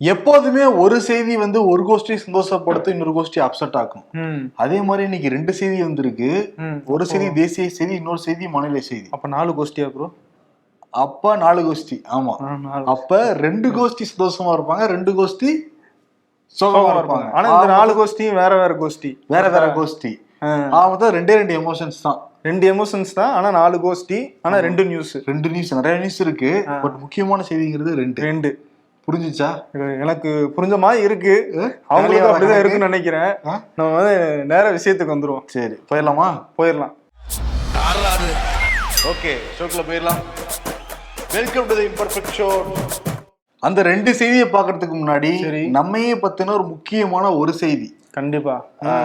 எப்போதுமே ஒரு செய்தி வந்து ஒரு கோஷ்டி சந்தோஷப்படுத்தும் இன்னொரு கோஷ்டி அப்செட் ஆக்கும். ம். அதே மாதிரி இன்னைக்கு ரெண்டு செய்தி வந்திருக்கு. ஒரு செய்தி தேசிய செய்தி இன்னொரு செய்தி மாநில செய்தி. அப்ப நாலு கோஷ்டியா ப்ரோ அப்ப நாலு கோஷ்டி ஆமா. அப்ப ரெண்டு கோஷ்டி சந்தோஷமா இருப்பாங்க ரெண்டு கோஷ்டி சோகமா இருப்பாங்க. ஆனா இந்த நாலு கோஷ்டியும் வேற வேற கோஷ்டி. வேற வேற கோஷ்டி. மொத்தம் ரெண்டே ரெண்டு எமோஷன்ஸ் தான். ரெண்டு எமோஷன்ஸ் தான் ஆனா நாலு கோஷ்டி ஆனா ரெண்டு நியூஸ் ரெண்டு நியூஸ் நிறைய நியூஸ் இருக்கு. பட் முக்கியமான செய்திங்கிறது ரெண்டு. ரெண்டு. புரிஞ்சுச்சா? இது எனக்கு புரிஞ்ச மாதிரி இருக்கு. அவங்களுக்கு அப்படிதான்? இருக்குன்னு நினைக்கிறேன். ஆ? நம்ம வந்து நேர விஷயத்துக்கு வந்துருவோம். சரி போயிடலாமா? போயிடலாம். ஓகே ஷோக்குள்ள போயிடலாம். Welcome to the imperfect show அந்த ரெண்டு செய்தியை பார்க்கறதுக்கு முன்னாடி. நம்மையே பத்தின ஒரு முக்கியமான ஒரு செய்தி. கண்டிப்பா.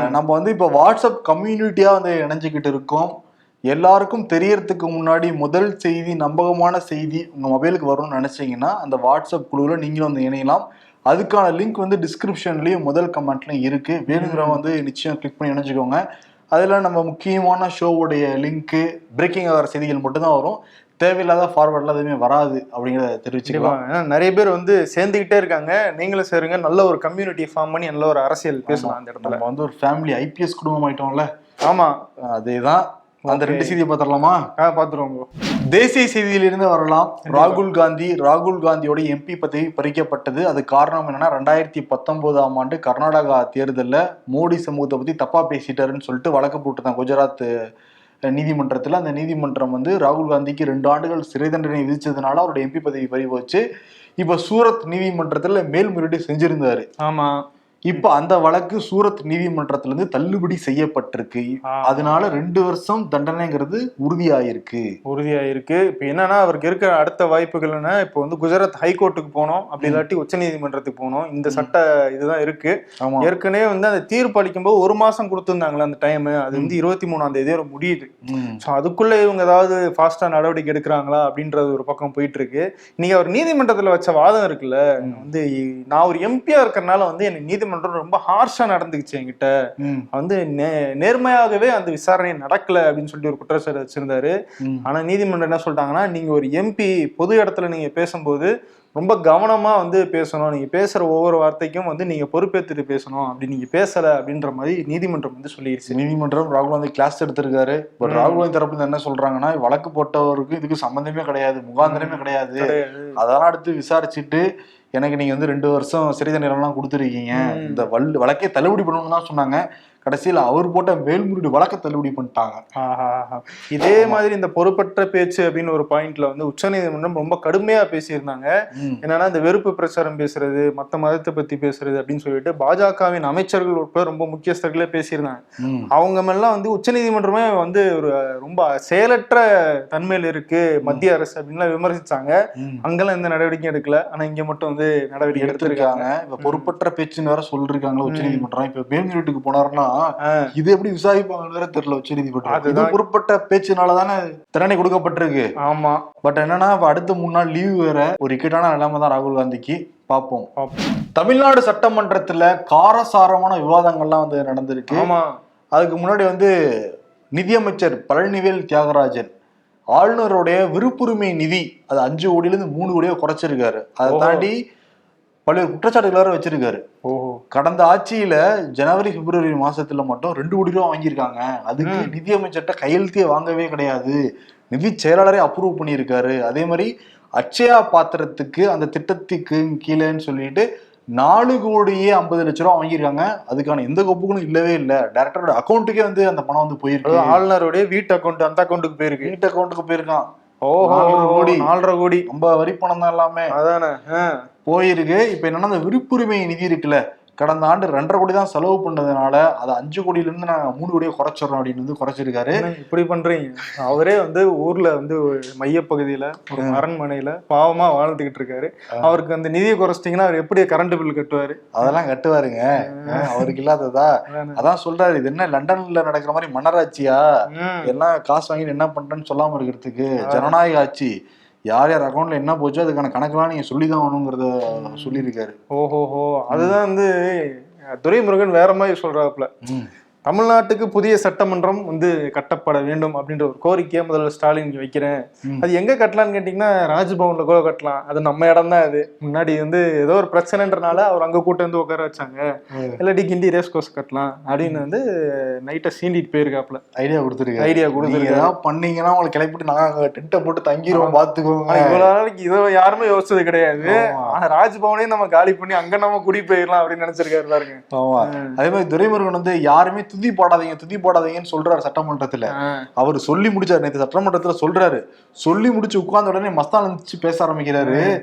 நம்ம வந்து இப்போ வாட்ஸ்அப் கம்யூனிட்டியா வந்து இணைஞ்சுக்கிட்டு இருக்கோம். எல்லாருக்கும் தெரியறதுக்கு முன்னாடி முதல் செய்தி நம்பகமான செய்தி உங்க மொபைலுக்கு வரும்னு நினைச்சீங்கன்னா அந்த வாட்ஸ்அப் குழுவில் நீங்களும் வந்து இணையலாம். அதுக்கான லிங்க் வந்து டிஸ்கிரிப்ஷன்லயும் முதல் கமெண்ட்லயும் இருக்கு. வேணுங்கிறவங்க வந்து நிச்சயம் கிளிக் பண்ணி இணைஞ்சுக்கோங்க. அதில் நம்ம முக்கியமான ஷோவுடைய லிங்க்கு பிரேக்கிங் ஆகிற செய்திகள் மட்டும்தான் வரும். தேவையில்லாத ஃபார்வர்ட்லாம் எதுவுமே வராது அப்படிங்கிறத தெரிவிச்சுக்கலாம். ஏன்னா நிறைய பேர் வந்து சேர்ந்துகிட்டே இருக்காங்க. நீங்களும் சேருங்க. நல்ல ஒரு கம்யூனிட்டி ஃபார்ம் பண்ணி நல்ல ஒரு அரசியல் பேசலாம் அந்த இடத்துல. நம்ம வந்து ஒரு ஃபேமிலி ஐபிஎஸ் குடும்பம் ஆயிட்டோம்ல ஆமா. அதேதான். அந்த ரெண்டு செய்தியை பார்த்துடலாமா? ஆ bro. தேசிய செய்தியிலிருந்து வரலாம். ராகுல் காந்தி ராகுல் காந்தியோட எம்பி பதவி பறிக்கப்பட்டது. அது காரணம் என்னன்னா ரெண்டாயிரத்தி பத்தொன்பதாம் ஆண்டு கர்நாடகா தேர்தலில் மோடி சமூகத்தை பத்தி தப்பா பேசிட்டாருன்னு சொல்லிட்டு வழக்கு போட்டுதான் குஜராத் நீதிமன்றத்துல. அந்த நீதிமன்றம் வந்து ராகுல் காந்திக்கு ரெண்டு ஆண்டுகள் சிறை தண்டனை விதிச்சதுனால அவரோட எம்பி பதவி பறி போச்சு இப்ப சூரத் நீதிமன்றத்துல மேல்முறையீடு செஞ்சிருந்தாரு. ஆமா. இப்ப அந்த வழக்கு சூரத் நீதிமன்றத்துல இருந்து தள்ளுபடி செய்யப்பட்டிருக்கு. அதனால ரெண்டு வருஷம் தண்டனைங்கிறது உறுதியாயிருக்கு. உறுதியா இருக்கு இப்ப என்னன்னா அவருக்கு இருக்கிற அடுத்த வாய்ப்புகள் என்ன? இப்போ வந்து குஜராத் ஹைகோர்ட்டுக்கு போனோம். அப்படி இல்லாட்டி உச்ச நீதிமன்றத்துக்கு போனோம். இந்த சட்ட இதுதான் இருக்கு. ஏற்கனவே வந்து அந்த தீர்ப்பு அளிக்கும்போது ஒரு மாசம் கொடுத்துருந்தாங்களே அந்த டைம் அது வந்து இருபத்தி மூணாம் தேதியோட முடியுது. ஸோ அதுக்குள்ள இவங்க ஏதாவது ஃபாஸ்டா நடவடிக்கை எடுக்கிறாங்களா? அப்படின்றது ஒரு பக்கம் போயிட்டு இருக்கு இன்னைக்கு அவர் நீதிமன்றத்துல வச்ச வாதம் இருக்குல்ல. வந்து நான் ஒரு எம்பியா இருக்கறனால வந்து எனக்கு நீதிமன்றம் ரொம்ப ஹார்ஷா நடந்துக்குச்சு என்கிட்ட. வந்து நேர்மையாகவே அந்த விசாரணை நடக்கல அப்படின்னு சொல்லிட்டு ஒரு குற்றச்சாட்டு வச்சிருந்தாரு. ஆனா நீதிமன்றம் என்ன சொல்லிட்டாங்கன்னா நீங்க ஒரு எம்பி பொது இடத்துல நீங்க பேசும்போது ரொம்ப கவனமா வந்து பேசணும். நீங்க பேசுற ஒவ்வொரு வார்த்தைக்கும் வந்து நீங்க பொறுப்பேற்றுட்டு பேசணும். அப்படி நீங்க பேசல அப்படின்ற மாதிரி நீதிமன்றம் வந்து சொல்லிடுச்சு நீதிமன்றம் ராகுல் காந்தி கிளாஸ் எடுத்திருக்காரு. பட் ராகுல் காந்தி தரப்புல என்ன சொல்றாங்கன்னா வழக்கு போட்டவருக்கு இதுக்கு சம்பந்தமே கிடையாது முகாந்திரமே கிடையாது. கிடையாது. அதெல்லாம் அடுத்து விசாரிச்சுட்டு எனக்கு நீங்க வந்து ரெண்டு வருஷம் சிறை தண்டனை எல்லாம் கொடுத்துருக்கீங்க. இந்த வல் வழக்கே தள்ளுபடி பண்ணணும்னு தான் சொன்னாங்க கடைசியில அவர் போட்ட மேல்முறையீடு வழக்க தள்ளுபடி பண்ணிட்டாங்க. இதே மாதிரி இந்த பொறுப்பற்ற பேச்சு அப்படின்னு ஒரு பாயிண்ட்ல வந்து உச்சநீதிமன்றம் ரொம்ப கடுமையா பேசியிருந்தாங்க. என்னன்னா இந்த வெறுப்பு பிரச்சாரம் பேசுறது மத்த மதத்தை பத்தி பேசுறது அப்படின்னு சொல்லிட்டு பாஜகவின் அமைச்சர்கள் உட்பட ரொம்ப முக்கியஸ்தர்களே பேசியிருந்தாங்க. அவங்க மேலாம் வந்து உச்சநீதிமன்றமே வந்து ஒரு ரொம்ப செயலற்ற தன்மையில இருக்கு மத்திய அரசு அப்படின்லாம் விமர்சிச்சாங்க. அங்கெல்லாம் எந்த நடவடிக்கையும் எடுக்கல ஆனா இங்க மட்டும் வந்து நடவடிக்கை எடுத்திருக்காங்க இப்ப பொறுப்பற்ற பேச்சுன்னு வேற சொல்லிருக்காங்களா உச்ச நீதிமன்றம் இப்ப மேல்முறையீட்டுக்கு போனாருன்னா. இது எப்படி விசாரிப்பாங்கன்னு வேற தெரியல உச்ச நீதிமன்றம். பொறுப்பட்ட பேச்சுனால தானே திறனை கொடுக்கப்பட்டிருக்கு. ஆமா. பட் என்னன்னா அடுத்த மூணு நாள் லீவ் வேற ஒரு இக்கட்டான நிலைமை தான் ராகுல் காந்திக்கு. பார்ப்போம் பாப்போம். தமிழ்நாடு சட்டமன்றத்துல காரசாரமான விவாதங்கள்லாம் வந்து நடந்திருக்கு. ஆமா. அதுக்கு முன்னாடி வந்து நிதியமைச்சர் பழனிவேல் தியாகராஜன் ஆளுநருடைய விருப்புரிமை நிதி அது அஞ்சு கோடியிலிருந்து மூணு கோடியா குறைச்சிருக்காரு. அதை. தாண்டி பல்வேறு குற்றச்சாட்டுகள் வேற வச்சிருக்காரு. ஓஹோ. கடந்த ஆட்சியில ஜனவரி பிப்ரவரி மாசத்துல மட்டும் ரெண்டு கோடி ரூபா வாங்கியிருக்காங்க. அதுக்கு. நிதியமைச்சர்கிட்ட கையெழுத்தே வாங்கவே கிடையாது. நிதி செயலாளரே அப்ரூவ் பண்ணியிருக்காரு. அதே மாதிரி அட்சயா பாத்திரத்துக்கு அந்த திட்டத்துக்கு கீழேன்னு சொல்லிட்டு நாலு கோடியே ஐம்பது லட்ச ரூபா வாங்கியிருக்காங்க. அதுக்கான எந்த கோப்புகளும் இல்லவே இல்லை. டேரக்டரோட அக்கௌண்ட்டுக்கே வந்து அந்த பணம் வந்து போயிருக்கு. ஆளுநருடைய வீட்டு அக்கௌண்ட் அந்த அக்கௌண்ட்டுக்கு போயிருக்கு. வீட்டு அக்கௌண்ட்டுக்கு போயிருக்கான். நாலரை கோடி. நாலரை கோடி. நம்ம வரி பணம் தான் எல்லாமே. அதானே. போயிருக்கு. இப்ப என்னன்னா அந்த விருப்புரிமை நிதி இருக்குல்ல. கடந்த ஆண்டு ரெண்டரை கோடி தான் செலவு பண்ணதுனால அதை அஞ்சு கோடியில இருந்து நாங்க மூணு கோடியை குறைச்சிடறோம் அப்படின்னு வந்து குறைச்சிருக்காரு. இப்படி பண்றீங்க? அவரே வந்து ஊர்ல வந்து மையப்பகுதியில ஒரு அரண்மனையில பாவமா வாழ்ந்துகிட்டு இருக்காரு. அவருக்கு அந்த நிதியை குறைச்சிட்டீங்கன்னா அவர் எப்படி கரண்ட் பில் கட்டுவாரு? அதெல்லாம் கட்டுவாருங்க. அவருக்கு இல்லாததா? அதானே. சொல்றாரு இது என்ன லண்டன்ல நடக்கிற மாதிரி மன்னராட்சியா. எல்லாம் காசு வாங்கிட்டு என்ன பண்றேன்னு சொல்லாம இருக்கிறதுக்கு ஜனநாயக ஆட்சி. யார் யார் அக்கௌண்ட்ல என்ன போச்சோ அதுக்கான கணக்கெல்லாம் நீங்க சொல்லிதான் ஆகணுங்கிறத சொல்லியிருக்காரு. ஓஹோஹோ. அதுதான் வந்து துரைமுருகன் வேற மாதிரி சொல்றாப்புல. தமிழ்நாட்டுக்கு புதிய சட்டமன்றம் வந்து கட்டப்பட வேண்டும் அப்படின்ற ஒரு கோரிக்கையை முதல்வர் ஸ்டாலின் வைக்கிறேன். அது எங்க கட்டலாம்னு கேட்டீங்கன்னா ராஜ்பவன்ல கூட கட்டலாம். அது நம்ம இடம் தான் அது. முன்னாடி வந்து ஏதோ ஒரு பிரச்சனைன்றனால அவர் அங்க கூட்டு வந்து உட்கார வச்சாங்க. இல்லாட்டி கிண்டி ரேஸ் கோர்ஸ் கட்டலாம் அப்படின்னு வந்து நைட்டை சீண்டிட்டு போயிருக்காப்ல ஐடியா கொடுத்துருக்காரு. ஐடியா நீங்க கொடுத்துருக்காரு ஏதாவது பண்ணீங்கன்னா உங்களை கிளப்பிட்டு நாங்க டென்ட்டை போட்டு தங்கிடுவோம் பாத்துக்கோங்க இவ்வளவு நாளைக்கு இதை யாருமே யோசிச்சது கிடையாது. ஆனா ராஜ்பவனே நம்ம காலி பண்ணி அங்க நம்ம குடி போயிடலாம் அப்படின்னு நினைச்சிருக்காரு பாருங்க. ஆமா. அதே மாதிரி துரைமுருகன் வந்து யாருமே துதி போடாதீங்க துதி போடாதீங்கன்னு சொல்றாரு சட்டமன்றத்துல. அவர் சொல்லி முடிச்சாரு நேற்று சட்டமன்றத்துல சொல்றாரு. சொல்லி முடிச்சு உட்கார்ந்த உடனே மஸ்தான் பேச ஆரம்பிக்கிறாரு.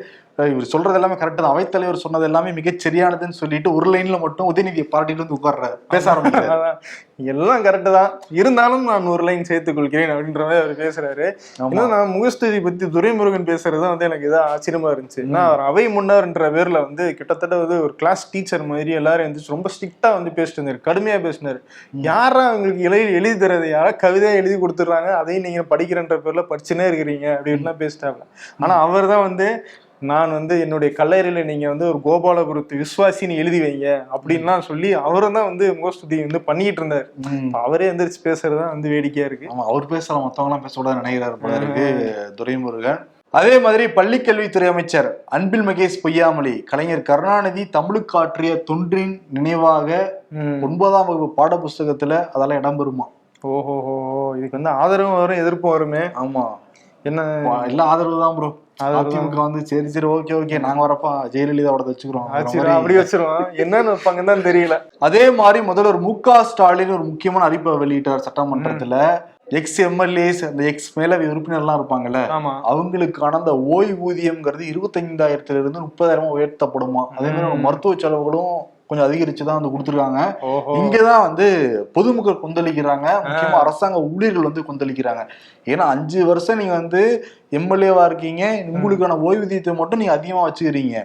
இவர் சொல்றது எல்லாமே கரெக்ட் தான். அவைத்தலைவர் சொன்னது எல்லாமே மிகச் சரியானதுன்னு சொல்லிட்டு ஒரு லைன்ல மட்டும் உதயநிதியை பாராட்டிட்டு வந்து உட்கார்றாரு. பேச ஆரம்பிக்கிறாரு. எல்லாம் கரெக்டு தான். இருந்தாலும் நான் ஒரு லைன் சேர்த்துக் கொள்கிறேன் அப்படின்ற மாதிரி அவர் பேசுறாரு. இன்னும் நான் முகஸ்துதி பத்தி துரைமுருகன் பேசுறது வந்து எனக்கு இதாக ஆச்சரியமா இருந்துச்சு. ஏன்னா அவர் அவை முன்னார்ன்ற பேர்ல வந்து கிட்டத்தட்ட வந்து ஒரு கிளாஸ் டீச்சர் மாதிரி எல்லாரும் வந்து ரொம்ப ஸ்ட்ரிக்டா வந்து பேசிட்டு இருந்தாரு. கடுமையா பேசினாரு. யாரா உங்களுக்கு எழுதி எழுதி தரது யாரா கவிதையா எழுதி கொடுத்துட்றாங்க? அதையும் நீங்க படிக்கிறன்ற பேர்ல படிச்சுனே இருக்கிறீங்க அப்படின்லாம் பேசிட்டாங்க ஆனா அவர் தான் வந்து நான் வந்து என்னுடைய கல்லறையில நீங்க வந்து ஒரு கோபாலபுரத்து விசுவாசின்னு எழுதி வைங்க அப்படின்லாம் சொல்லி அவரும் தான் வந்து முகஸ்துதி வந்து பண்ணிட்டு இருந்தாரு. அவரே எந்திரிச்சு பேசுறது தான் வந்து வேடிக்கையா இருக்கு. ஆமா அவர் பேசலாம் மத்தவங்க எல்லாம் பேசக்கூடாது நினைக்கிறாரு போல இருக்கு துரைமுருகன். அதே மாதிரி பள்ளிக்கல்வித்துறை அமைச்சர் அன்பில் மகேஷ் பொய்யாமொழி கலைஞர் கருணாநிதி தமிழுக்கு ஆற்றிய தொன்றின் நினைவாக. ஒன்பதாம் வகுப்பு பாட புஸ்தகத்துல அதெல்லாம் இடம்பெறுமா? ஓஹோ இதுக்கு வந்து ஆதரவும் வரும் எதிர்ப்பும் வருமே. ஆமா. என்ன? எல்லாம் ஆதரவு தான் ப்ரோ ஆதரவு. அதிமுக வந்து சரி சரி ஓகே ஓகே நாங்க வரப்ப ஜெயலலிதாவோட வச்சுக்கிறோம் அப்படி வச்சிருவோம். என்னன்னு வைப்பாங்கன்னு தான் தெரியல. அதே மாதிரி முதல்வர் மு க. ஸ்டாலின் ஒரு முக்கியமான அறிவிப்பை வெளியிட்டார் சட்டமன்றத்துல. எக்ஸ் எம்எல்ஏஸ் அந்த எக்ஸ் மேலவை உறுப்பினர்லாம் இருப்பாங்கல்ல. அவங்களுக்கான அந்த ஓய்வூதியம்ங்கிறது இருபத்தைந்தாயிரத்துல இருந்து முப்பதாயிரமா உயர்த்தப்படுமா? அதே மாதிரி. மருத்துவ செலவுகளும் கொஞ்சம் அதிகரிச்சு தான் வந்து கொடுத்துருக்காங்க. இங்கதான் வந்து பொதுமக்கள் கொந்தளிக்கிறாங்க. முக்கியமா அரசாங்க ஊழியர்கள் வந்து கொந்தளிக்கிறாங்க. ஏன்னா அஞ்சு வருஷம் நீங்க வந்து எம்எல்ஏவா இருக்கீங்க. உங்களுக்கான ஓய்வூதியத்தை மட்டும் நீங்க அதிகமா வச்சுக்கிறீங்க.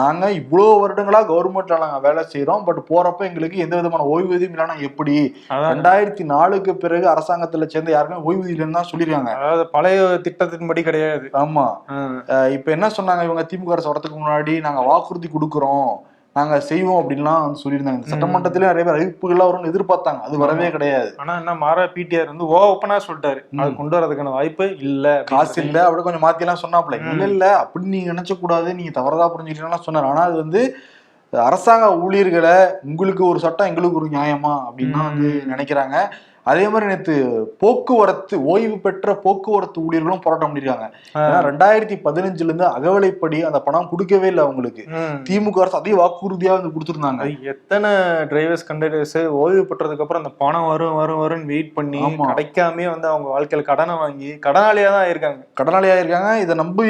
நாங்க இவ்வளவு வருடங்களா கவர்மெண்ட்ல நாங்க வேலை செய்யறோம் பட் போறப்ப எங்களுக்கு எந்த விதமான ஓய்வூதியம் இல்லைன்னா எப்படி? ரெண்டாயிரத்தி நாலுக்கு பிறகு அரசாங்கத்துல சேர்ந்த யாருமே ஓய்வூதியம் இல்லைன்னு தான் சொல்லிருக்காங்க அதாவது பழைய திட்டத்தின்படி கிடையாது. ஆமா. இப்ப என்ன சொன்னாங்க? இவங்க திமுக அரசு வரதுக்கு முன்னாடி நாங்க வாக்குறுதி கொடுக்குறோம். நாங்க செய்வோம் அப்படின்லாம் வந்து சொல்லியிருந்தாங்க. இந்த சட்டமன்றத்திலே நிறைய பேர் அறிவிப்புகள்லாம் வரும்னு எதிர்பார்த்தாங்க. அது வரவே கிடையாது. ஆனா என்ன மாறா பிடிஆர் வந்து ஓப்பனா சொல்லிட்டாரு. அது கொண்டு வரதுக்கான வாய்ப்பு இல்ல காசு இல்ல அப்படி கொஞ்சம் மாத்தி எல்லாம் சொன்னாப்ல இல்ல இல்ல அப்படி நீங்க நினைச்ச கூடாது நீங்க தவறதா புரிஞ்சுக்கலாம் சொன்னார். ஆனா அது வந்து அரசாங்க ஊழியர்களை உங்களுக்கு ஒரு சட்டம் எங்களுக்கு ஒரு நியாயமா? அப்படின்னு வந்து நினைக்கிறாங்க. அதே மாதிரி நேத்து போக்குவரத்து ஓய்வு பெற்ற போக்குவரத்து ஊழியர்களும் போராட்டம் பண்ணிருக்காங்க. ஏன்னா ரெண்டாயிரத்தி பதினஞ்சுல இருந்து அகவலைப்படி அந்த பணம் கொடுக்கவே இல்லை அவங்களுக்கு. திமுக அரசு அதே வாக்குறுதியா வந்து கொடுத்துருந்தாங்க. எத்தனை டிரைவர்ஸ் கண்டக்டர்ஸ் ஓய்வு பெற்றதுக்கு அப்புறம் அந்த பணம் வரும் வரும் வரும்னு வெயிட் பண்ணி. கிடைக்காம வந்து அவங்க வாழ்க்கையில கடனை வாங்கி கடனாளியா தான் இருக்காங்க கடனாளியா இருக்காங்க. இதை நம்பி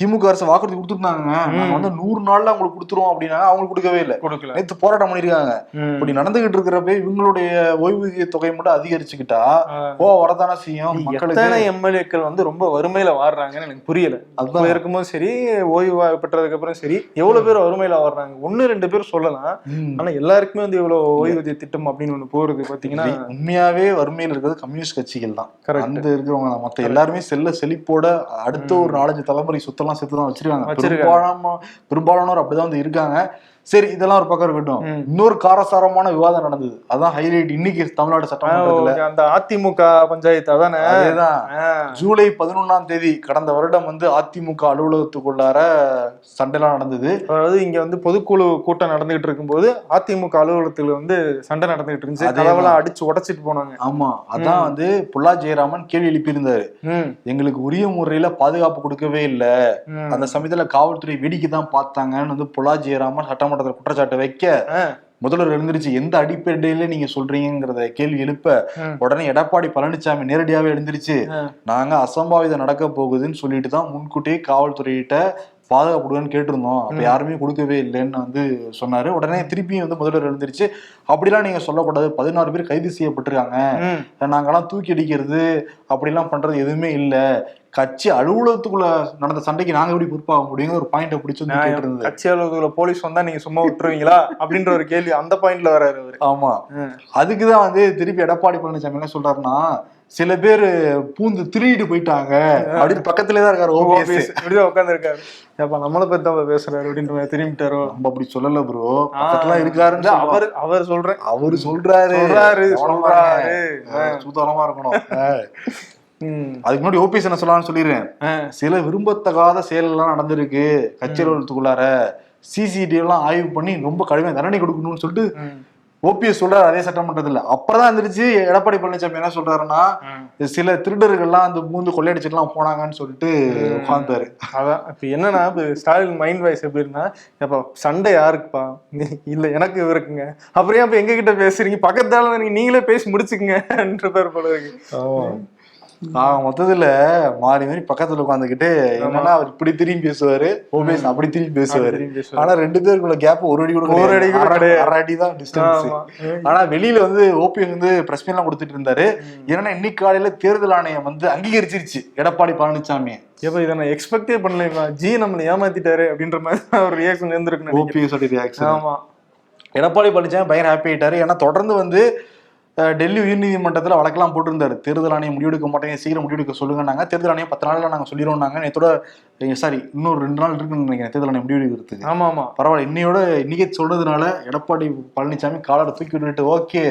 திமுக அரசு வாக்குறுதி கொடுத்துருந்தாங்க. வந்து நூறு நாள்ல அவங்களுக்கு கொடுத்துருவோம் அப்படின்னா அவங்களுக்கு கொடுக்கவே இல்லை. கொடுக்கல. நேத்து போராட்டம் பண்ணிருக்காங்க. இப்படி நடந்துகிட்டு இருக்கிறப்ப இவங்களுடைய ஓய்வூதிய தொகை மட்டும் அதிகரிச்சுக்கிட்டா. போ வரதானே செய்யும் மக்களுக்கு எத்தனை எம்எல்ஏக்கள் வந்து ரொம்ப வறுமையில வாடுறாங்கன்னு எனக்கு புரியல அதுதான். இருக்கும்போது சரி ஓய்வு பெற்றதுக்கு அப்புறம் சரி எவ்வளவு பேர் வறுமையில வாடுறாங்க ஒண்ணு ரெண்டு பேர் சொல்லலாம். ஆனா எல்லாருக்குமே வந்து இவ்வளவு ஓய்வூதிய திட்டம் அப்படின்னு ஒண்ணு போறது பாத்தீங்கன்னா உண்மையாவே வறுமையில இருக்கிறது கம்யூனிஸ்ட் கட்சிகள் தான். அந்த இருக்கிறவங்க. மத்த எல்லாருமே செல்ல செழிப்போட அடுத்த ஒரு நாலஞ்சு தலைமுறை சொத்தெல்லாம் சேர்த்து தான் வச்சிருக்காங்க. பெரும்பாலான பெரும்பாலானோர் அப்படிதான் வந்து இருக்காங்க சரி இதெல்லாம் ஒரு பக்கம் இருக்கட்டும். இன்னொரு காரசாரமான விவாதம் நடந்தது. அதான் ஹைலைட் இன்னைக்கு தமிழ்நாடு சட்டமன்றத்துல. அந்த அதிமுக பஞ்சாயத்து அதானே? ஜூலை பதினொன்னாம் தேதி கடந்த வருடம் வந்து அதிமுக அலுவலகத்துக்குள்ளார சண்டைலாம் நடந்தது. அதாவது இங்க வந்து பொதுக்குழு கூட்டம் நடந்துகிட்டு இருக்கும்போது அதிமுக அலுவலகத்துல வந்து சண்டை நடந்துகிட்டு இருந்துச்சு. அதேதான். கதவெல்லாம் அடிச்சு உடைச்சிட்டு போனாங்க. ஆமா. அதான் வந்து புல்லா ஜெயராமன் கேள்வி எழுப்பியிருந்தாரு. எங்களுக்கு உரிய முறையில பாதுகாப்பு கொடுக்கவே இல்ல. அந்த சமயத்துல காவல்துறை வேடிக்கை தான் பார்த்தாங்கன்னு வந்து புல்லா ஜெயராமன் சட்டமன்றத்துல குற்றச்சாட்டு வைக்க. முதல்வர் எழுந்திருச்சு எந்த அடிப்படையில நீங்க சொல்றீங்கிறத கேள்வி எழுப்ப. உடனே எடப்பாடி பழனிசாமி நேரடியாவே எழுந்திருச்சு. நாங்க அசம்பாவிதம் நடக்க போகுதுன்னு சொல்லிட்டு தான் முன்கூட்டியே காவல்துறையிட்ட பாதுகாப்பு கொடுங்கன்னு கேட்டிருந்தோம். அப்ப யாருமே கொடுக்கவே இல்லைன்னு வந்து சொன்னாரு. உடனே திருப்பியும் வந்து முதல்வர் எழுந்திருச்சு அப்படிலாம் நீங்க சொல்லக்கூடாது. பதினாறு பேர் கைது செய்யப்பட்டிருக்காங்க. நாங்கெல்லாம் தூக்கி அடிக்கிறது அப்படிலாம் பண்றது எதுவுமே இல்ல. கட்சி அலுவலகத்துக்குள்ள நடந்த சண்டைக்கு நாங்க எப்படி பொறுப்பாக முடியுங்கிற ஒரு பாயிண்ட பிடிச்சு வந்து இருந்தது கட்சி அலுவலகத்துல போலீஸ் வந்தா நீங்க சும்மா விட்டுருவீங்களா? அப்படின்ற ஒரு கேள்வி அந்த பாயிண்ட்ல வராரு ஆமா. அதுக்குதான் வந்து திருப்பி எடப்பாடி பழனிசாமி என்ன சொல்றாருன்னா சில பேர் பூந்து திருடிட்டு போயிட்டாங்க. அப்படின்னு பக்கத்துலயே தான் இருக்காரு ஓபிஎஸ் இப்படிதான் உட்காந்துருக்காரு ஏப்பா நம்மளை பத்தி தான் பேசுறாரு அப்படின்ற மாதிரி திரும்பிட்டாரோ? நம்ம அப்படி சொல்லல ப்ரோ பக்கத்துல இருக்காருன்னு அவர் அவர் சொல்றேன். அவரு சொல்றாரு. சொல்றாரு, சொல்றாரு. சூதானமா இருக்கணும். அதுக்கு முன்னாடி ஓபிஎஸ் என்ன சொல்லலாம்னு சொல்லிடுறேன். சில விரும்பத்தகாத செயல் எல்லாம் நடந்திருக்கு கட்சி அலுவலகத்துக்குள்ளார சிசிடிவி எல்லாம் ஆய்வு பண்ணி ரொம்ப கடுமையா தண்டனை கொடுக்கணும்னு சொல்லிட்டு. ஓபிஎஸ் சொல்றாரு அதே சட்டமன்றத்துல. அப்புறம் எந்திரிச்சு எடப்பாடி பழனிசாமி என்ன சொல்றாருன்னா. சில திருடர்கள்லாம் அந்த மூந்து கொள்ளையடிச்சுட்டுலாம் போனாங்கன்னு சொல்லிட்டு உட்கார்ந்தாரு அதான் இப்ப என்னன்னா இப்ப ஸ்டாலின் மைண்ட் வாய்ஸ் எப்படி இருந்தா எப்ப சண்டை யாருக்குப்பா? இல்ல எனக்கு இவருக்குங்க அப்புறம் இப்ப எங்க கிட்ட பேசுறீங்க? பக்கத்தால நீங்க நீங்களே பேசி முடிச்சுக்குங்கன்ற பேர் போல இருக்கு. ஆஹ் மொத்தத்துல மாறி மாறி பக்கத்துல உட்காந்துக்கிட்டு என்னன்னா அவர் இப்படி திரும்பி பேசுவாரு ஓபிஎஸ் அப்படி திரும்பி பேசுவாரு. ஆனா ரெண்டு பேருக்குள்ள கேப் ஒரு அடி கூட ஒரு அடி. அரை அடி தான் டிஸ்டன்ஸ். ஆனா வெளியில வந்து ஓபிஎஸ் வந்து பிரஸ் எல்லாம் கொடுத்துட்டு இருந்தாரு. ஏன்னா இன்னைக்கு காலையில தேர்தல் ஆணையம் வந்து அங்கீகரிச்சிருச்சு. எடப்பாடி பழனிசாமி எப்ப இதை நான் எக்ஸ்பெக்டே பண்ணலைங்களா ஜி நம்மளை ஏமாத்திட்டாரு அப்படின்ற மாதிரி ஒரு ரியாக்ஷன் இருந்திருக்கு. ஓபிஎஸ் ரியாக்ஷன் ஆமா. எடப்பாடி பழனிசாமி பயங்கர ஹாப்பி ஆயிட்டாரு. ஏன்னா தொடர்ந்து வந்து டெல்லி உயர்நீதிமன்றத்தில் வழக்கெல்லாம் போட்டிருந்தார். தேர்தல் ஆணையம் முடிவெடுக்க மாட்டேங்க சீக்கிரம் முடிவெடுக்க சொல்லுங்கன்னாங்க. தேர்தல் ஆணையம் பத்து நாளில் நாங்கள் சொல்லிடுவோம்னாங்க நேற்றோட சாரி இன்னொரு ரெண்டு நாள் இருக்குன்னு நினைக்கிறேன். தேர்தல் ஆணையம் முடிவெடுக்கிறதுக்கு ஆமா ஆமா பரவாயில்ல இன்னையோட இன்னைக்கு சொல்றதுனால எடப்பாடி பழனிசாமி காலரை தூக்கி விட்டுட்டு ஓகே.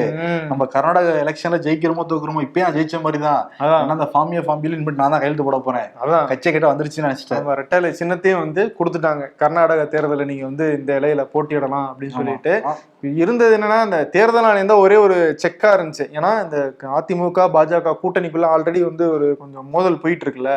நம்ம கர்நாடக எலெக்ஷன்ல ஜெயிக்கிறோமோ தோக்குறோமோ இப்பயே நான் ஜெயிச்ச மாதிரி தான். ஏன்னா அந்த ஃபார்மியா ஃபார்ம் பில் இனிமேட்டு நான் தான் கையெழுத்து போட போறேன். அதான். கட்சியை கிட்ட வந்துருச்சுன்னு நினைச்சிட்டேன். ரெட்டலை சின்னத்தையும் வந்து கொடுத்துட்டாங்க. கர்நாடக தேர்தலில் நீங்க வந்து இந்த இலையில போட்டியிடலாம் அப்படின்னு சொல்லிட்டு. இருந்தது என்னன்னா இந்த தேர்தல் ஆணையம் தான் ஒரே ஒரு செக்கா இருந்துச்சு. ஏன்னா இந்த அதிமுக பாஜக கூட்டணிக்குள்ள ஆல்ரெடி வந்து ஒரு கொஞ்சம் மோதல் போயிட்டு இருக்குல்ல.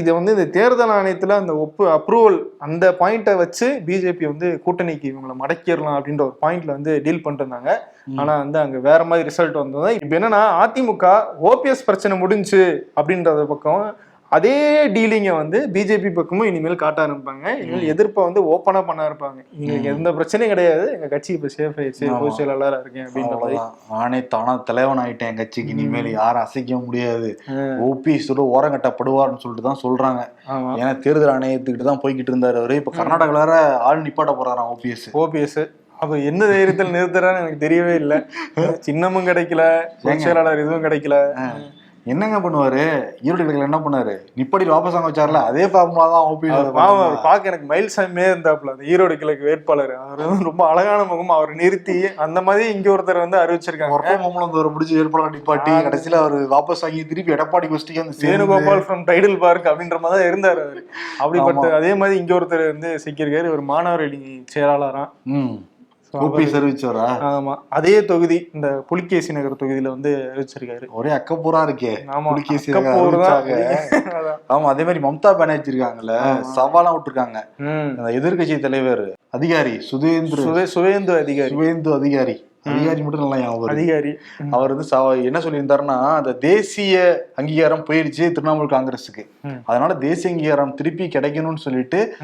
இதை வந்து இந்த தேர்தல் ஆணையத்துல அந்த ஒப்பு அப்ரூவல் அந்த பாயிண்ட்டை வச்சு பிஜேபி வந்து கூட்டணிக்கு இவங்களை மடக்கிடலாம் அப்படின்ற ஒரு பாயிண்ட்ல வந்து டீல் பண்ணிட்டு இருந்தாங்க ஆனா வந்து அங்க வேற மாதிரி ரிசல்ட் வந்தது இப்போ என்னன்னா அதிமுக ஓபிஎஸ் பிரச்சனை முடிஞ்சு அப்படின்றத பக்கம் அதே டீலிங்கை வந்து பிஜேபி பக்கமும் இனிமேல் காட்ட ஆரம்பிப்பாங்க. இனிமேல் எதிர்ப்பை வந்து ஓப்பனா பண்ண இருப்பாங்க எங்களுக்கு எந்த பிரச்சனையும் கிடையாது. எங்க கட்சி இப்ப சேஃப் ஆயிடுச்சு. ஆமா. பொதுச் செயலாளரா இருக்கேன் அப்படின்ற மாதிரி. நானே தானா தலைவன் ஆயிட்டேன் கட்சிக்கு. இனிமேல் யாரும் அசைக்க முடியாது. ம். ஓபிஎஸ் ஓரங்கட்டப்படுவார்னு சொல்லிட்டு தான் சொல்றாங்க. ஏன்னா தேர்தல் ஆணையத்துக்கிட்ட தான் போய்கிட்டு இருந்தாரு அவரு. இப்ப கர்நாடகால வேற ஆள் நிப்பாட்ட போறாராம் ஓபிஎஸ் ஓபிஎஸ் அப்ப என்ன தைரியத்தில் நிறுத்துறான்னு எனக்கு தெரியவே இல்லை. சின்னமும் கிடைக்கல. செயலாளர் இதுவும் கிடைக்கல. என்னங்க பண்ணுவாரு? ஈரோடு கிழக்குல என்ன பண்ணாரு? வாபஸ் வாங்க வச்சார்ல அதே ஃபார்முலா தான் ஓபிஎஸ் பார்க்க எனக்கு மயில் சாமியே இருந்தாப்புல அந்த ஈரோடு கிழக்கு வேட்பாளர். அவர் வந்து ரொம்ப அழகான முகம் அவர் நிறுத்தி அந்த மாதிரி இங்க ஒருத்தர் வந்து அறிவிச்சிருக்காங்க. ஒர்க்கம் மாமலம் ஒரு முடிச்சு ஏற்பாடு நிப்பாட்டி கடைசியில அவர் வாபஸ் வாங்கி திருப்பி எடப்பாடி கோஷ்டிக்கு வந்து சேர்ந்து வேணுகோபால் ஃப்ரம் டைடல் பார்க் அப்படின்ற மாதிரி தான் இருந்தாரு அவரு. அப்படிப்பட்ட அதே மாதிரி இங்க ஒருத்தர் வந்து சிக்கியிருக்காரு ஒரு மாணவர் அணி ஆமா அதே தொகுதி இந்த புலிகேசி நகர் தொகுதியில வந்து அறிவிச்சிருக்காரு ஒரே அக்கப்பூரா இருக்கே. புலிகேசி. ஆமா அதே மாதிரி மம்தா பானர்ஜி இருக்காங்கல்ல சவாலாம் விட்டுருக்காங்க. எதிர்க்கட்சி தலைவர் அதிகாரி சுதேந்திர சுவே சுவேந்து அதிகாரி. சுவேந்து அதிகாரி. அதிகாரி மட்டும் நல்லா ஞாபகம். அதிகாரி. அவர் வந்து என்ன சொல்லியிருந்தாருன்னா அந்த தேசிய அங்கீகாரம் போயிடுச்சு திரிணாமுல் காங்கிரஸுக்கு. அதனால தேசிய அங்கீகாரம் திருப்பி கிடைக்கணும்னு சொல்லிட்டு.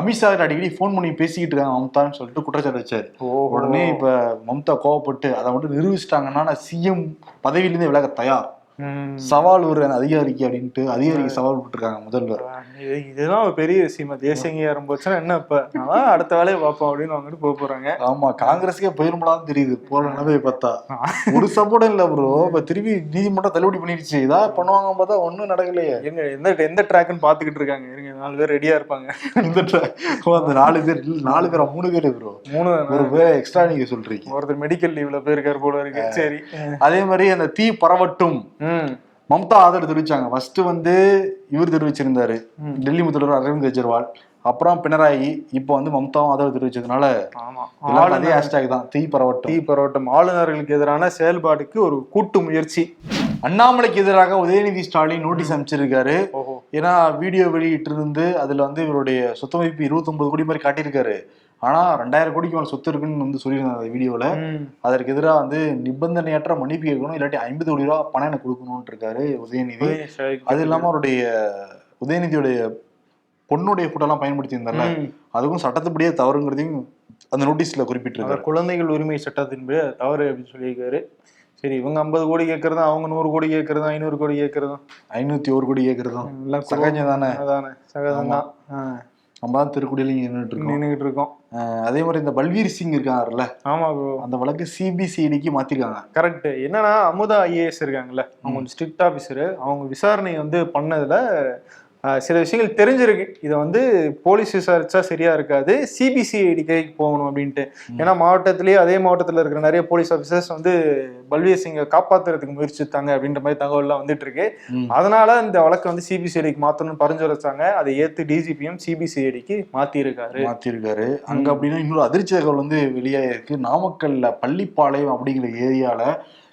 அமித்ஷா அடிக்கடி ஃபோன் பண்ணி பேசிக்கிட்டு இருக்காங்க மம்தான்னு சொல்லிட்டு குற்றச்சாட்டு வச்சாரு. உடனே இப்ப மம்தா கோவப்பட்டு அதை மட்டும் நிரூபிச்சிட்டாங்கன்னா நான் சிஎம் பதவியிலிருந்து விலக தயார். சவால் ஒரு அதிகாரிக்கு அப்படின்ட்டு அதிகாரிக்கு சவால் விட்டுருக்காங்க முதல்வர். இது இதுதான் ஒரு பெரிய விஷயமா. தேசிய அங்கீகாரம் போச்சுன்னா என்ன இப்ப? அதான் அடுத்த வேலையை பார்ப்போம் அப்படின்னு வந்துட்டு போக போறாங்க. ஆமா காங்கிரஸுக்கே போயிருமலான்னு தெரியுது. போற நிலைமை பார்த்தா. ஒரு சப்போர்ட்டும் இல்ல ப்ரோ இப்ப திருப்பி நீதிமன்றம் தள்ளுபடி பண்ணிடுச்சு. ஏதாவது பண்ணுவாங்க பார்த்தா ஒண்ணும் நடக்கலையே. இருங்க எந்த எந்த ட்ராக்னு பாத்துக்கிட்டு இருக்காங்க. இருங்க நாலு பேர் ரெடியா இருப்பாங்க. இந்த ஓ, அந்த நாலு பேர் நாலு பேரா? மூணு பேர் ப்ரோ மூணு? ஒரு பேர் எக்ஸ்ட்ரா நீங்க சொல்றீங்க. ஒருத்தர் மெடிக்கல் லீவ்ல போயிருக்காரு போல இருக்கு. சரி. அதே மாதிரி அந்த தீ பரவட்டும். ம். மம்தா ஆதரவு தெரிவிச்சாங்க. ஃபர்ஸ்ட் வந்து இவர் தெரிவிச்சிருந்தாரு. டெல்லி முதல்வர் அரவிந்த் கெஜ்ரிவால். அப்புறம் பினராயி இப்போ வந்து மம்தாவும் ஆதரவு தெரிவிச்சதுனால அதே ஹேஷ்டேக் தான். தீ பரவட்டும். தீ பரவட்டம். ஆளுநர்களுக்கு எதிரான செயல்பாடுக்கு ஒரு கூட்டு முயற்சி. அண்ணாமலைக்கு எதிராக உதயநிதி ஸ்டாலின் நோட்டீஸ் அமைச்சிருக்காரு ஓஹோ. ஏன்னா வீடியோ வெளியிட்டு இருந்து அதுல வந்து இவருடைய சொத்து மதிப்பு 29 கோடி மாதிரி காட்டியிருக்காரு. ஆனா ரெண்டாயிரம் கோடிக்கு மேல சொத்து இருக்குன்னு வந்து சொல்லியிருந்தாங்க அந்த வீடியோல. ம். அதற்கு எதிராக வந்து நிபந்தனையற்ற மன்னிப்பு கேட்கணும் இல்லாட்டி ஐம்பது கோடி ரூபா பணம் எனக்கு கொடுக்கணும்னு இருக்காரு உதயநிதி. அது இல்லாம அவருடைய உதயநிதியுடைய பொண்ணுடைய போட்டோ எல்லாம் பயன்படுத்தி இருந்தால. அதுக்கும் சட்டத்துப்படியே தவறுங்கிறதையும் அந்த நோட்டீஸ்ல குறிப்பிட்டிருக்காரு. குழந்தைகள் உரிமை சட்டத்தின்படி அது தவறு அப்படின்னு சொல்லியிருக்காரு. சரி இவங்க ஐம்பது கோடி கேட்கறதா அவங்க நூறு கோடி கேட்கறதா ஐநூறு கோடி கேட்கறதா ஐநூத்தி ஒரு கோடி கேட்கறதும். எல்லாம் சகஜம் தானே? அதானே சகஜம் தான் நம்ம தான் திருக்குடியில நின்றுட்டு இருக்கோம். நின்றுகிட்டு இருக்கோம். அதே மாதிரி இந்த பல்வீர் சிங் இருக்காருல்ல ஆமா ப்ரோ அந்த வழக்கு சிபிசிஐடிக்கு மாத்திருக்காங்க. கரெக்ட் என்னன்னா அமுதா ஐஏஎஸ் இருக்காங்கல்ல அவங்க ஸ்ட்ரிக்ட் ஆஃபீஸர் அவங்க விசாரணை வந்து பண்ணதுல சில விஷயங்கள் தெரிஞ்சிருக்கு. இதை வந்து போலீஸ் விசாரிச்சா சரியா இருக்காது. சிபிசிஐடி கைக்கு போகணும் அப்படின்ட்டு. ஏன்னா மாவட்டத்திலேயே அதே மாவட்டத்தில் இருக்கிற நிறைய போலீஸ் ஆஃபீஸர்ஸ் வந்து பல்வீர் சிங்கை காப்பாத்துறதுக்கு முயற்சித்தாங்க அப்படின்ற மாதிரி தகவல்லாம் வந்துட்டு இருக்கு. அதனால இந்த வழக்கை வந்து சிபிசிஐடிக்கு மாத்தணும்னு பரிந்துரைச்சாங்க அதை ஏத்து டிஜிபிஎம் சிபிசிஐடிக்கு மாத்திருக்காரு. மாத்திருக்காரு. அங்க அப்படின்னா இன்னொரு அதிர்ச்சி தகவல் வந்து வெளியாயிருக்கு. நாமக்கல்ல பள்ளிப்பாளையம் அப்படிங்கிற ஏரியால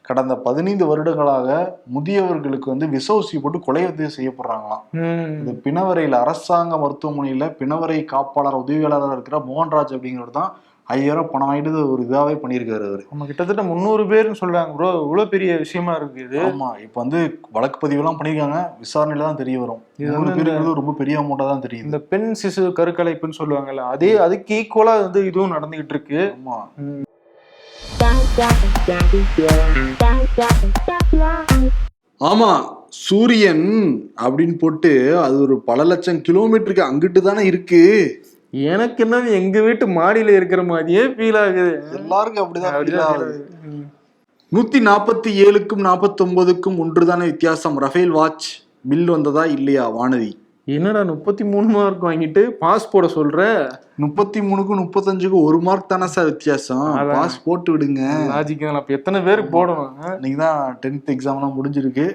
கடந்த பதினைந்து வருடங்களாக முதியவர்களுக்கு வந்து விச ஊசி போட்டு கொலை வந்து செய்யப்படுறாங்களாம். இது பிணவரையில் அரசாங்க மருத்துவமனையில பிணவரை காப்பாளர் உதவியாளராக இருக்கிற மோகன்ராஜ் அப்படிங்கிறவர் தான் ஐயாயிரம் பணம் வாங்கிட்டு ஒரு இதாவே பண்ணியிருக்காரு அவரு. நம்ம கிட்டத்தட்ட முந்நூறு பேர்னு சொல்றாங்க ப்ரோ. இவ்வளவு பெரிய விஷயமா இருக்கு இது. ஆமா இப்ப வந்து வழக்கு பதிவெல்லாம் பண்ணிருக்காங்க விசாரணையில தான் தெரிய வரும். பேருங்கிறது ரொம்ப பெரிய அமௌண்டா தான் தெரியுது. இந்த பெண் சிசு கருக்கலைப்புன்னு சொல்லுவாங்கல்ல அதே அதுக்கு ஈக்குவலா வந்து இதுவும் நடந்துகிட்டு இருக்கு. ஆமா. ஆமா சூரியன் அப்படின்னு போட்டு அது ஒரு பல லட்சம் கிலோமீட்டருக்கு அங்கிட்டு தானே இருக்கு. எனக்கு என்ன எங்க வீட்டு மாடியில இருக்கிற மாதிரியே ஃபீல் ஆகுது. எல்லாருக்கும் அப்படிதான் ஆகுது. ம். நூத்தி நாற்பத்தி ஏழுக்கும் நாற்பத்தி ஒன்பதுக்கும் ஒன்றுதானே வித்தியாசம்? ரஃபேல் வாட்ச் பில் வந்ததா இல்லையா? வானதி. என்னடா முப்பத்தி மூணு மார்க் வாங்கிட்டு பாஸ் போட சொல்ற? முப்பத்தி மூணுக்கும் முப்பத்தஞ்சுக்கும் ஒரு மார்க் தானே சார் வித்தியாசம். பாஸ் போட்டு விடுங்க. லாஜிக் அப்ப எத்தனை பேருக்கு போடணும்? இன்னைக்கு தான் டென்த் எக்ஸாம்லாம் முடிஞ்சிருக்கு.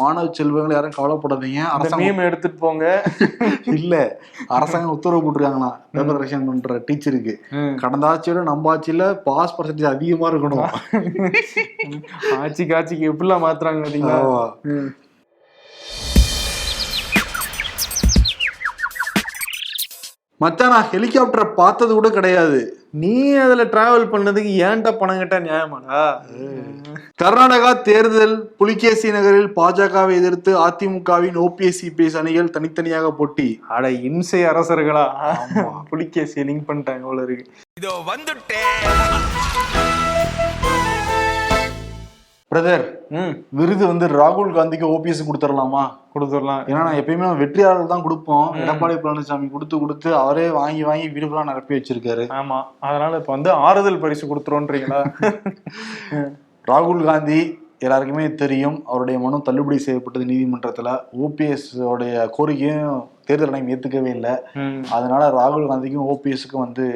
மாணவ செல்வங்கள் யாரும் கவலைப்படாதீங்க. அரசாங்கம் எடுத்துட்டு போங்க. இல்ல. அரசாங்கம் உத்தரவு போட்டிருக்காங்களா பேப்பர் கரெக்ஷன் பண்ற டீச்சருக்கு. கடந்த ஆட்சியோட நம்ம ஆட்சியில பாஸ் பர்சன்டேஜ் அதிகமா இருக்கணும். ஆட்சிக்கு ஆட்சிக்கு எப்படிலாம் மாத்துறாங்க பாத்தீங்களா மச்சான் நான் ஹெலிகாப்டரை பார்த்தது கூட கிடையாது. நீ அதுல டிராவல் பண்ணதுக்கு ஏன்டா பணம் கேட்டா நியாயமாடா? கர்நாடகா தேர்தல் புலிகேசி நகரில் பாஜகவை எதிர்த்து அதிமுகவின் ஓபிஎஸ் சிபிஎஸ் அணிகள் தனித்தனியாக போட்டி. அட இம்சை அரசர்களா? புலிகேசியை லிங்க் பண்ணிட்டாங்க போல இருக்கு. இதோ வந்துட்டேன். பிரதர் விருது வந்து ராகுல் காந்திக்கு ஓபிஎஸ் கொடுத்துடலாமா கொடுத்துடலாம் ஏன்னா நான் எப்பயுமே வெற்றியாளர் தான் கொடுப்போம். எடப்பாடி பழனிசாமி கொடுத்து கொடுத்து அவரே வாங்கி வாங்கி வீடுலாம் நிரப்பி வச்சிருக்காரு. ஆமா. அதனால இப்ப வந்து ஆறுதல் பரிசு கொடுத்துருவோன்றீங்களா? ராகுல் காந்தி எல்லாருக்குமே தெரியும். அவருடைய மனு தள்ளுபடி செய்யப்பட்டது நீதிமன்றத்துல. ஓபிஎஸ் உடைய கோரிக்கையும் தேர்தல் ஆணையம் ஏத்துக்கவே இல்லை. அதனால ராகுல் காந்திக்கும் ஓபிஎஸ்க்கும் வந்து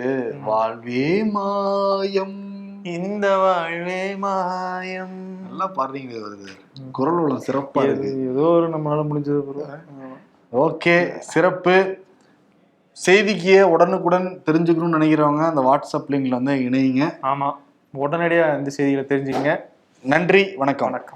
வாழ்வே மாயம். இந்த வாழ்வே மாயம். நல்லா பாடுறீங்களே வருது குரல் வளம் சிறப்பா ஏதோ- இருக்கு. ஏதோ ஒரு நம்மளால முடிஞ்சது. ஓகே சிறப்பு. செய்திக்கு உடனுக்குடன் தெரிஞ்சுக்கணும்னு நினைக்கிறவங்க அந்த வாட்ஸ்அப் லிங்க்ல வந்து இணையுங்க. ஆமா உடனடியா இந்த செய்திகளை தெரிஞ்சுக்கங்க. நன்றி வணக்கம். வணக்கம்.